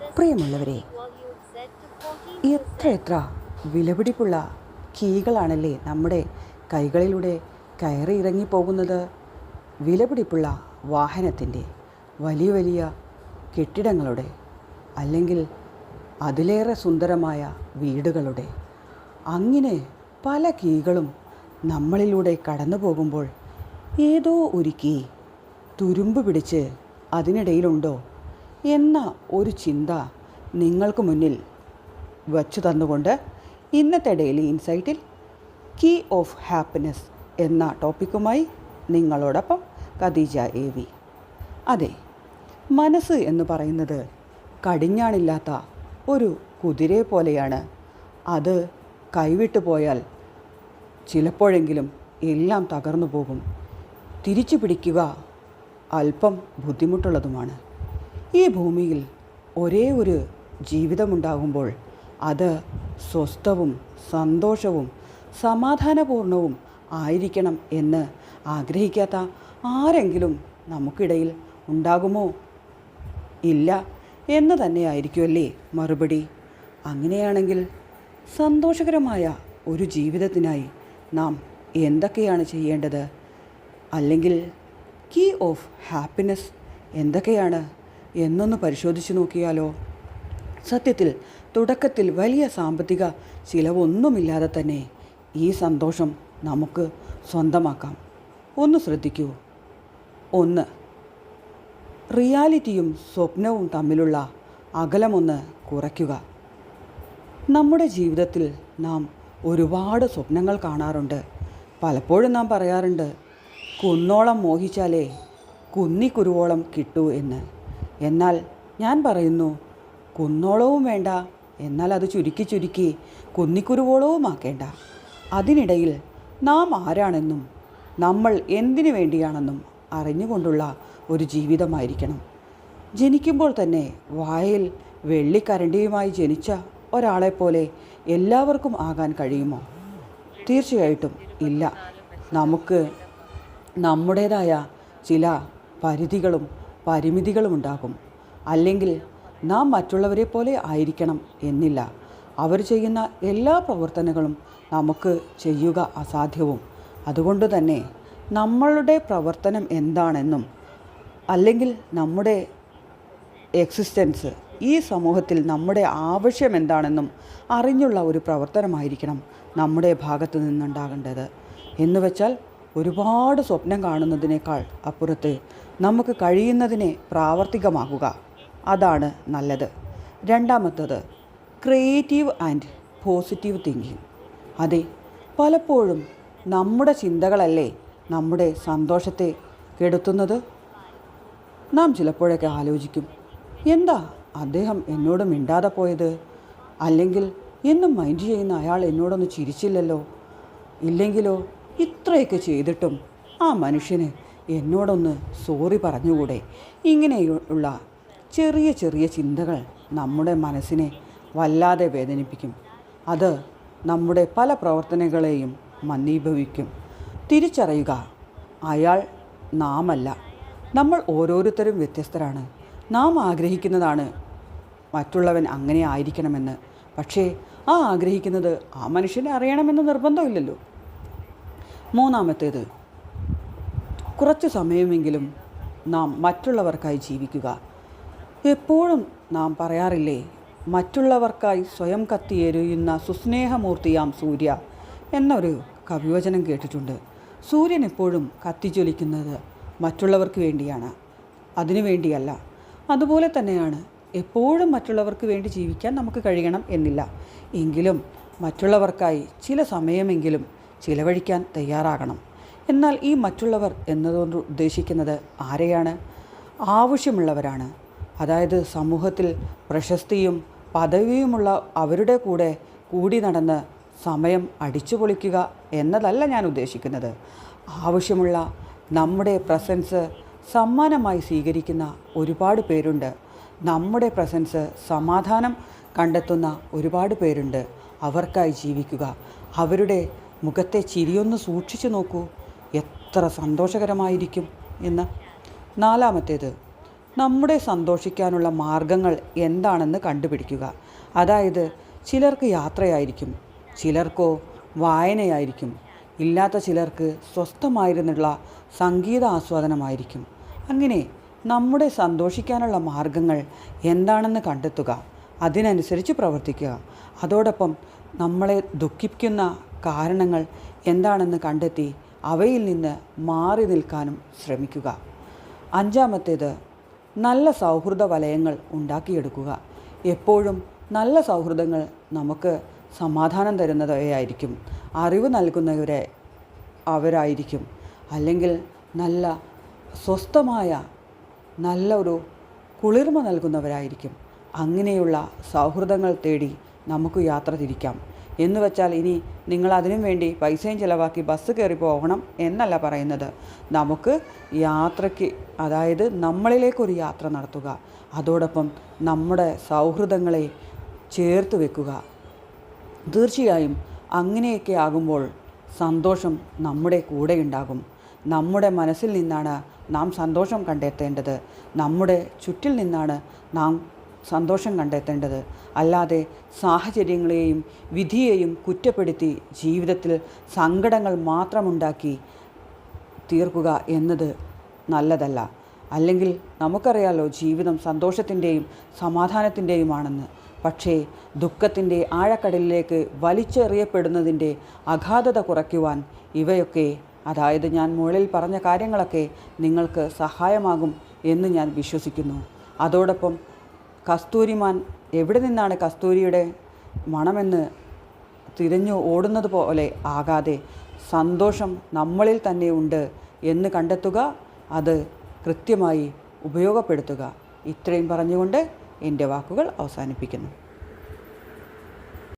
പ്രിയമുള്ളവരെ എത്ര എത്ര വിലപിടിപ്പുള്ള കീകളാണല്ലേ നമ്മുടെ കൈകളിലൂടെ കയറി ഇറങ്ങി പോകുന്നത് വിലപിടിപ്പുള്ള വാഹനത്തിന്റെ വലിയ വലിയ കെട്ടിടങ്ങളുടെ അല്ലെങ്കിൽ അതിലേറെ സുന്ദരമായ വീടുകളുടെ അങ്ങനെ പല കീകളും നമ്മളിലൂടെ കടന്നു പോകുമ്പോൾ ഏതോ ഒരു കീ തുരുമ്പ് പിടിച്ച് അതിനിടയിലുണ്ടോ? എന്ന ഒരു ചിന്ത നിങ്ങൾക്ക് മുന്നിൽ വച്ചു തന്നുകൊണ്ട് ഇന്നത്തെ ഡെയിലി ഇൻസൈറ്റിൽ കീ ഓഫ് ഹാപ്പിനെസ് എന്ന ടോപ്പിക്കുമായി നിങ്ങളോടൊപ്പം ഖദീജ എ വി അതെ മനസ്സ് എന്ന് പറയുന്നത് കടിഞ്ഞാണില്ലാത്ത ഒരു കുതിരയെ പോലെയാണ്. അത് കൈവിട്ടു പോയാൽ ചിലപ്പോഴെങ്കിലും എല്ലാം തകർന്നു പോകും. തിരിച്ചു പിടിക്കുക അല്പം ബുദ്ധിമുട്ടുള്ളതുമാണ്. ഈ ഭൂമിയിൽ ഒരേ ഒരു ജീവിതമുണ്ടാകുമ്പോൾ അത് സ്വസ്ഥവും സന്തോഷവും സമാധാനപൂർണവും ആയിരിക്കണം എന്ന് ആഗ്രഹിക്കാത്ത ആരെങ്കിലും നമുക്കിടയിൽ ഉണ്ടാകുമോ? ഇല്ല എന്ന് തന്നെയായിരിക്കുമല്ലേ മറുപടി. അങ്ങനെയാണെങ്കിൽ സന്തോഷകരമായ ഒരു ജീവിതത്തിനായി നാം എന്തൊക്കെയാണ് ചെയ്യേണ്ടത്? അല്ലെങ്കിൽ കീ ഓഫ് ഹാപ്പിനെസ് എന്തൊക്കെയാണ് എന്നൊന്ന് പരിശോധിച്ചു നോക്കിയാലോ? സത്യത്തിൽ തുടക്കത്തിൽ വലിയ സാമ്പത്തിക ചിലവൊന്നുമില്ലാതെ തന്നെ ഈ സന്തോഷം നമുക്ക് സ്വന്തമാക്കാം. ഒന്ന് ശ്രദ്ധിക്കൂ. ഒന്ന് റിയാലിറ്റിയും സ്വപ്നവും തമ്മിലുള്ള അകലമൊന്ന് കുറയ്ക്കുക. നമ്മുടെ ജീവിതത്തിൽ നാം ഒരുപാട് സ്വപ്നങ്ങൾ കാണാറുണ്ട്. പലപ്പോഴും നാം പറയാറുണ്ട് കുന്നോളം മോഹിച്ചാലേ കുന്നിക്കുരുവോളം കിട്ടൂ എന്ന്. എന്നാൽ ഞാൻ പറയുന്നു കുന്നോളവും വേണ്ട. എന്നാൽ അത് ചുരുക്കി ചുരുക്കി കുന്നിക്കുരുവോളവുമാക്കേണ്ട. അതിനിടയിൽ നാം ആരാണെന്നും നമ്മൾ എന്തിനു വേണ്ടിയാണെന്നും അറിഞ്ഞുകൊണ്ടുള്ള ഒരു ജീവിതമായിരിക്കണം. ജനിക്കുമ്പോൾ തന്നെ വായിൽ വെള്ളിക്കരണ്ടിയുമായി ജനിച്ച ഒരാളെപ്പോലെ എല്ലാവർക്കും ആകാൻ കഴിയുമോ? തീർച്ചയായിട്ടും ഇല്ല. നമുക്ക് നമ്മുടേതായ ചില പരിധികളും പരിമിതികളും ഉണ്ടാകും അല്ലെങ്കിൽ നാം മറ്റുള്ളവരെ പോലെ ആയിരിക്കണം എന്നില്ല. അവർ ചെയ്യുന്ന എല്ലാ പ്രവർത്തനങ്ങളും നമുക്ക് ചെയ്യുക അസാധ്യവും. അതുകൊണ്ട് തന്നെ നമ്മളുടെ പ്രവർത്തനം എന്താണെന്നും അല്ലെങ്കിൽ നമ്മുടെ എക്സിസ്റ്റൻസ് ഈ സമൂഹത്തിൽ നമ്മുടെ ആവശ്യം എന്താണെന്നും അറിഞ്ഞുള്ള ഒരു പ്രവർത്തനമായിരിക്കണം നമ്മുടെ ഭാഗത്ത് നിന്നുണ്ടാകേണ്ടത്. എന്ന് വെച്ചാൽ ഒരുപാട് സ്വപ്നം കാണുന്നതിനേക്കാൾ അപ്പുറത്ത് നമുക്ക് കഴിയുന്നതിനെ പ്രാവർത്തികമാക്കുക. അതാണ് നല്ലത്. രണ്ടാമത്തത് ക്രിയേറ്റീവ് ആൻഡ് പോസിറ്റീവ് തിങ്കിങ്. അതെ പലപ്പോഴും നമ്മുടെ ചിന്തകളല്ലേ നമ്മുടെ സന്തോഷത്തെ കെടുത്തുന്നത്? നാം ചിലപ്പോഴൊക്കെ ആലോചിക്കും എന്താ അദ്ദേഹം എന്നോട് മിണ്ടാതെ പോയത്? അല്ലെങ്കിൽ എന്നും മൈൻഡ് ചെയ്യുന്ന അയാൾ എന്നോടൊന്ന് ചിരിച്ചില്ലല്ലോ? ഇല്ലെങ്കിലോ? ഇത്രയൊക്കെ ചെയ്തിട്ടും ആ മനുഷ്യന് എന്നോടൊന്ന് സോറി പറഞ്ഞുകൂടെ? ഇങ്ങനെയുള്ള ചെറിയ ചെറിയ ചിന്തകൾ നമ്മുടെ മനസ്സിനെ വല്ലാതെ വേദനിപ്പിക്കും. അത് നമ്മുടെ പല പ്രവർത്തനങ്ങളെയും മന്ദീഭവിക്കും. തിരിച്ചറിയുക അയാൾ നാമല്ല. നമ്മൾ ഓരോരുത്തരും വ്യത്യസ്തരാണ്. നാം ആഗ്രഹിക്കുന്നതാണ് മറ്റുള്ളവൻ അങ്ങനെ ആയിരിക്കണമെന്ന്. പക്ഷേ ആ ആഗ്രഹിക്കുന്നത് ആ മനുഷ്യനെ അറിയണമെന്ന് നിർബന്ധമില്ലല്ലോ. മൂന്നാമത്തേത് കുറച്ച് സമയമെങ്കിലും നാം മറ്റുള്ളവർക്കായി ജീവിക്കുക. എപ്പോഴും നാം പറയാറില്ലേ മറ്റുള്ളവർക്കായി സ്വയം കത്തിയെരിയുന്ന സുസ്നേഹമൂർത്തിയാം സൂര്യ എന്നൊരു കവിവചനം കേട്ടിട്ടുണ്ട്. സൂര്യൻ എപ്പോഴും കത്തിജ്വലിക്കുന്നത് മറ്റുള്ളവർക്ക് വേണ്ടിയാണ്. അതിനു വേണ്ടിയല്ല. അതുപോലെ തന്നെയാണ് എപ്പോഴും മറ്റുള്ളവർക്ക് വേണ്ടി ജീവിക്കാൻ നമുക്ക് കഴിയണം എന്നില്ല. എങ്കിലും മറ്റുള്ളവർക്കായി ചില സമയമെങ്കിലും ചിലവഴിക്കാൻ തയ്യാറാകണം. എന്നാൽ ഈ മറ്റുള്ളവർ എന്നതുകൊണ്ട് ഉദ്ദേശിക്കുന്നത് ആരെയാണ്? ആവശ്യമുള്ളവരാണ്. അതായത് സമൂഹത്തിൽ പ്രശസ്തിയും പദവിയുമുള്ള അവരുടെ കൂടെ കൂടി നടന്ന് സമയം അടിച്ചു പൊളിക്കുക എന്നതല്ല ഞാൻ ഉദ്ദേശിക്കുന്നത്. ആവശ്യമുള്ള നമ്മുടെ പ്രസൻസ് സമ്മാനമായി സ്വീകരിക്കുന്ന ഒരുപാട് പേരുണ്ട്. നമ്മുടെ പ്രസൻസ് സമാധാനം കണ്ടെത്തുന്ന ഒരുപാട് പേരുണ്ട്. അവർക്കായി ജീവിക്കുക. അവരുടെ മുഖത്തെ ചിരിയൊന്ന് സൂക്ഷിച്ചു നോക്കൂ. എത്ര സന്തോഷകരമായിരിക്കും എന്ന്. നാലാമത്തേത് നമ്മുടെ സന്തോഷിക്കാനുള്ള മാർഗങ്ങൾ എന്താണെന്ന് കണ്ടുപിടിക്കുക. അതായത് ചിലർക്ക് യാത്രയായിരിക്കും ചിലർക്കോ വായനയായിരിക്കും ഇല്ലാത്ത ചിലർക്ക് സ്വസ്ഥമായിരുന്നുള്ള സംഗീത ആസ്വാദനമായിരിക്കും. അങ്ങനെ നമ്മുടെ സന്തോഷിക്കാനുള്ള മാർഗങ്ങൾ എന്താണെന്ന് കണ്ടെത്തുക അതിനനുസരിച്ച് പ്രവർത്തിക്കുക. അതോടൊപ്പം നമ്മളെ ദുഃഖിപ്പിക്കുന്ന കാരണങ്ങൾ എന്താണെന്ന് കണ്ടെത്തി അവയിൽ നിന്ന് മാറി നിൽക്കാനും ശ്രമിക്കുക. അഞ്ചാമത്തേത് നല്ല സൗഹൃദ വലയങ്ങൾ ഉണ്ടാക്കിയെടുക്കുക. എപ്പോഴും നല്ല സൗഹൃദങ്ങൾ നമുക്ക് സമാധാനം തരുന്നവയായിരിക്കും അറിവ് നൽകുന്നവരെ അവരായിരിക്കും. അല്ലെങ്കിൽ നല്ല സ്വസ്ഥമായ നല്ല ഒരു കുളിർമ നൽകുന്നവരായിരിക്കും. അങ്ങനെയുള്ള സൗഹൃദങ്ങൾ തേടി നമുക്ക് യാത്ര തിരിക്കാം. എന്ന് വെച്ചാൽ ഇനി നിങ്ങൾ അതിനും വേണ്ടി പൈസയും ചിലവാക്കി ബസ് കയറി പോകണം എന്നല്ല പറയുന്നത്. നമുക്ക് യാത്രയ്ക്ക് അതായത് നമ്മളിലേക്കൊരു യാത്ര നടത്തുക. അതോടൊപ്പം നമ്മുടെ സൗഹൃദങ്ങളെ ചേർത്ത് വെക്കുക. തീർച്ചയായും അങ്ങനെയൊക്കെ ആകുമ്പോൾ സന്തോഷം നമ്മുടെ കൂടെ ഉണ്ടാകും. നമ്മുടെ മനസ്സിൽ നിന്നാണ് നാം സന്തോഷം കണ്ടെത്തേണ്ടത്. നമ്മുടെ ചുറ്റിൽ നിന്നാണ് നാം സന്തോഷം കണ്ടെത്തേണ്ടത്. അല്ലാതെ സാഹചര്യങ്ങളെയും വിധിയെയും കുറ്റപ്പെടുത്തി ജീവിതത്തിൽ സങ്കടങ്ങൾ മാത്രമുണ്ടാക്കി തീർക്കുക എന്നത് നല്ലതല്ല. അല്ലെങ്കിൽ നമുക്കറിയാലോ ജീവിതം സന്തോഷത്തിന്റെയും സമാധാനത്തിന്റെയുമാണെന്ന്. പക്ഷേ ദുഃഖത്തിന്റെ ആഴക്കടലിലേക്ക് വലിച്ചെറിയപ്പെടുന്നതിന്റെ അഗാധത കുറയ്ക്കുവാൻ ഇവയൊക്കെ അതായത് ഞാൻ മുകളിൽ പറഞ്ഞ കാര്യങ്ങളൊക്കെ നിങ്ങൾക്ക് സഹായമാകും എന്ന് ഞാൻ വിശ്വസിക്കുന്നു. അതോടൊപ്പം കസ്തൂരിമാൻ എവിടെ നിന്നാണ് കസ്തൂരിയുടെ മണമെന്ന് തിരഞ്ഞു ഓടുന്നത് പോലെ ആകാതെ സന്തോഷം നമ്മളിൽ തന്നെ ഉണ്ട് എന്ന് കണ്ടെത്തുക അത് കൃത്യമായി ഉപയോഗപ്പെടുത്തുക. ഇത്രയും പറഞ്ഞുകൊണ്ട് എന്റെ വാക്കുകൾ അവസാനിപ്പിക്കുന്നു.